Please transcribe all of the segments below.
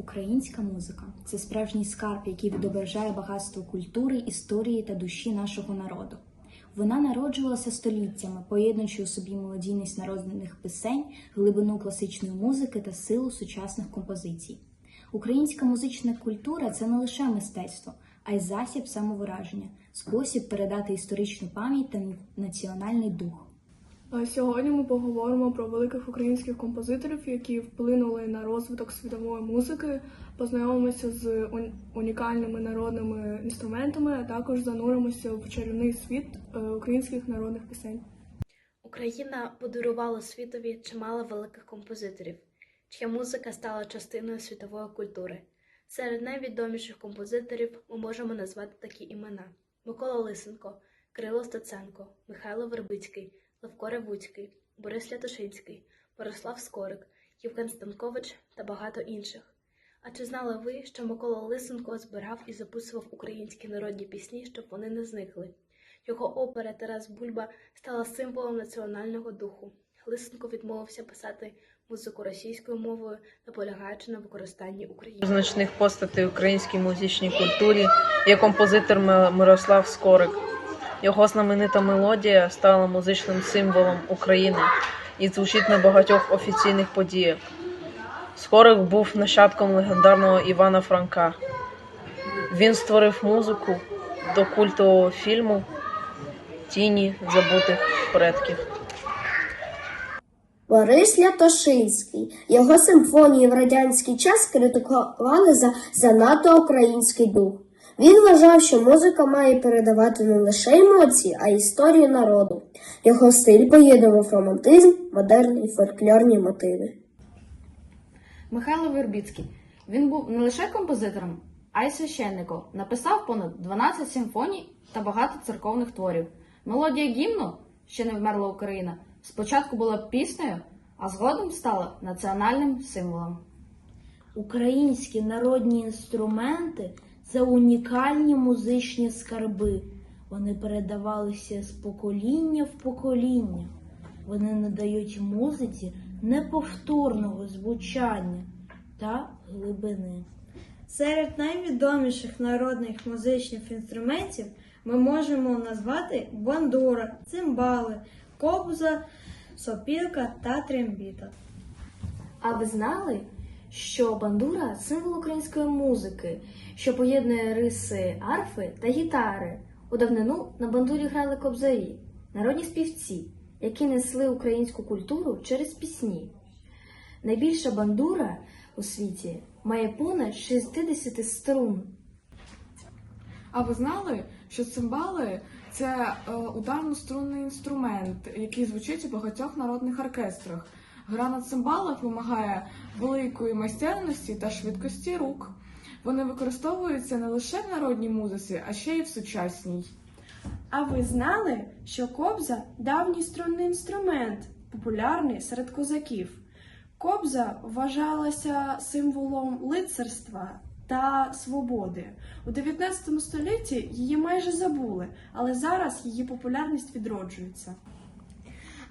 Українська музика це справжній скарб, який відображає багатство культури, історії та душі нашого народу. Вона народжувалася століттями, поєднуючи у собі мелодійність народних пісень, глибину класичної музики та силу сучасних композицій. Українська музична культура це не лише мистецтво, а й засіб самовираження, спосіб передати історичну пам'ять та національний дух. Сьогодні ми поговоримо про великих українських композиторів, які вплинули на розвиток світової музики, познайомимося з унікальними народними інструментами, а також зануримося в чарівний світ е, українських народних пісень. Україна подарувала світові чимало великих композиторів, чия музика стала частиною світової культури. Серед найвідоміших композиторів ми можемо назвати такі імена: Микола Лисенко, Кирило Стеценко, Михайло Вербицький, Левко Ревуцький, Борис Лятошинський, Борислав Скорик, Євген Станкович та багато інших. А чи знали ви, що Микола Лисенко збирав і записував українські народні пісні, щоб вони не зникли? Його опера Тарас Бульба стала символом національного духу. Лисенко відмовився писати музику російською мовою, наполягаючи на використанні української. значних постатей українській музичній культурі є композитор Ми- Мирослав Скорик. Його знаменита мелодія стала музичним символом України і звучить на багатьох офіційних подіях. Скорик був нащадком легендарного Івана Франка. Він створив музику до культового фільму Тіні забутих предків. Борис Лятошинський. Його симфонії в радянський час критикували за занадто український дух. Він вважав, що музика має передавати не лише емоції, а й історію народу. Його стиль поєднував романтизм, модерн і фольклорні мотиви. Михайло Вербіцький. Він був не лише композитором, а й священником. Написав понад 12 симфоній та багато церковних творів. Мелодія гімну ще не вмерла Україна. Спочатку була піснею, а згодом стала національним символом. Українські народні інструменти це унікальні музичні скарби. Вони передавалися з покоління в покоління. Вони надають музиці неповторного звучання та глибини. Серед найвідоміших народних музичних інструментів ми можемо назвати бандура, цимбали, кобза, сопілка та трембіта. А ви знали, що бандура символ української музики, що поєднує риси арфи та гітари. У давнину на бандурі грали кобзарі, народні співці, які несли українську культуру через пісні. Найбільша бандура у світі має понад 60 струн. А ви знали, що цимбали це е, ударно-струнний інструмент, який звучить у багатьох народних оркестрах. Гра на цимбалах вимагає великої майстерності та швидкості рук. Вони використовуються не лише в народній музиці, а ще й в сучасній. А ви знали, що кобза давній струнний інструмент, популярний серед козаків. Кобза вважалася символом лицарства та свободи. У 19 столітті її майже забули, але зараз її популярність відроджується.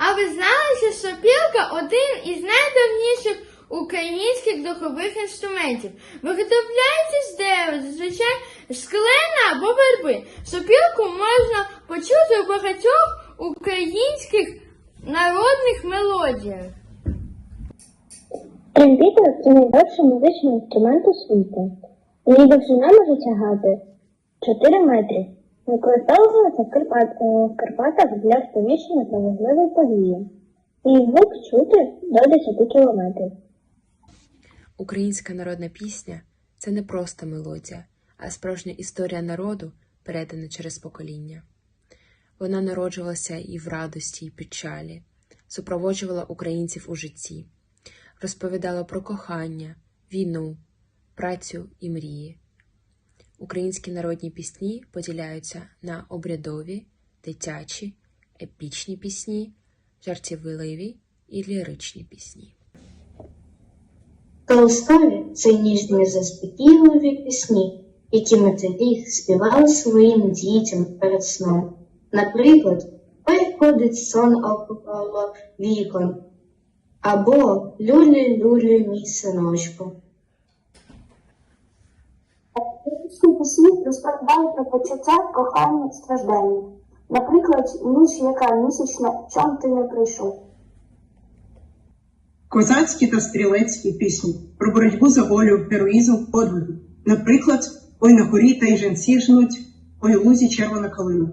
А ви знали, що сопілка один із найдавніших українських духових інструментів. Виготовляється з дерева, зазвичай з або верби. Сопілку можна почути у багатьох українських народних мелодіях. Трембіта це найдовший музичний інструмент у світі. Її довжина може тягати 4 метри. Використовується в, Карпат, е, в Карпатах для сповіщення про важливі події. Її звук чути до 10 кілометрів. Українська народна пісня це не просто мелодія, а справжня історія народу, передана через покоління. Вона народжувалася і в радості, і печалі, супроводжувала українців у житті, розповідала про кохання, війну, працю і мрії. Українські народні пісні поділяються на обрядові, дитячі, епічні пісні, жартівливі і ліричні пісні. Колискові це ніжні заспокійливі пісні, які матері співали своїм дітям перед сном. Наприклад, переходить сон около вікон або люлі люлі мій синочку. Українські пісні розповідають про почуття, кохання, страждання. Наприклад, ніч, яка місячна, чом ти не прийшов. Козацькі та стрілецькі пісні про боротьбу за волю, героїзм, подвиг. Наприклад, Ой на горі та й жінці жнуть, ой лузі червона калина.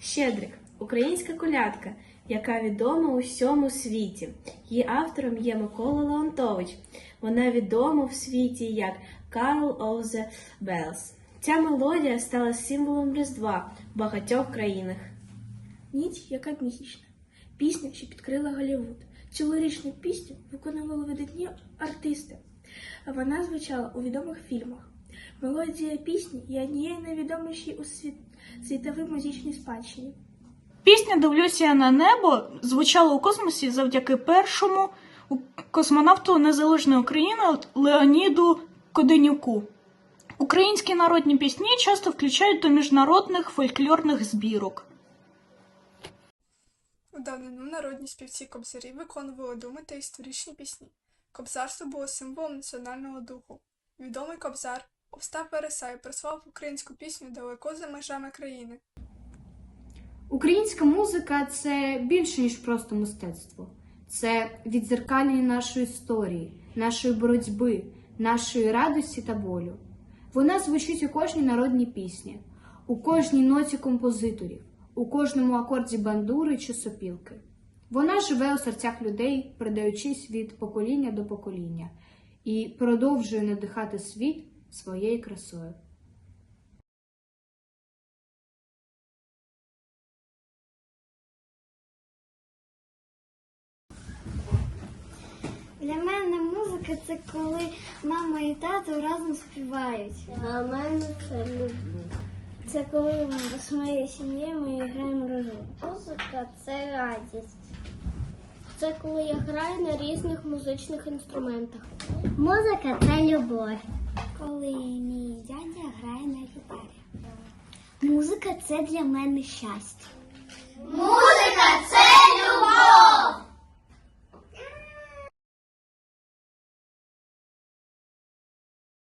Щедрик українська колядка, яка відома у всьому світі. Її автором є Микола Леонтович. Вона відома в світі як Carol of the Bells. Ця мелодія стала символом Різдва в багатьох країнах. Ніч, яка місячна. Пісня, що підкрила Голлівуд. Цілорічну пісню виконували видатні артисти. Вона звучала у відомих фільмах. Мелодія пісні є однією з найвідоміших у світ... світовій музичній спадщині. Пісня Дивлюся на небо звучала у космосі завдяки першому космонавту Незалежної України Леоніду Коденюку. Українські народні пісні часто включають до міжнародних фольклорних збірок. У давнину народні співці кобзарі виконували думи та історичні пісні. Кобзарство було символом національного духу. Відомий кобзар Остап Вересай прислав українську пісню далеко за межами країни. Українська музика це більше, ніж просто мистецтво. Це відзеркалення нашої історії, нашої боротьби, нашої радості та болю. Вона звучить у кожній народній пісні, у кожній ноті композиторів, у кожному акорді бандури чи сопілки. Вона живе у серцях людей, передаючись від покоління до покоління, і продовжує надихати світ своєю красою. Для мене музика це коли мама і тато разом співають. А в мене це любов. Це коли ми з моєю сім'єю ми граємо разом. Музика це радість. Це коли я граю на різних музичних інструментах. Музика це любов. Коли мій дядя грає на гітарі. Музика це для мене щастя.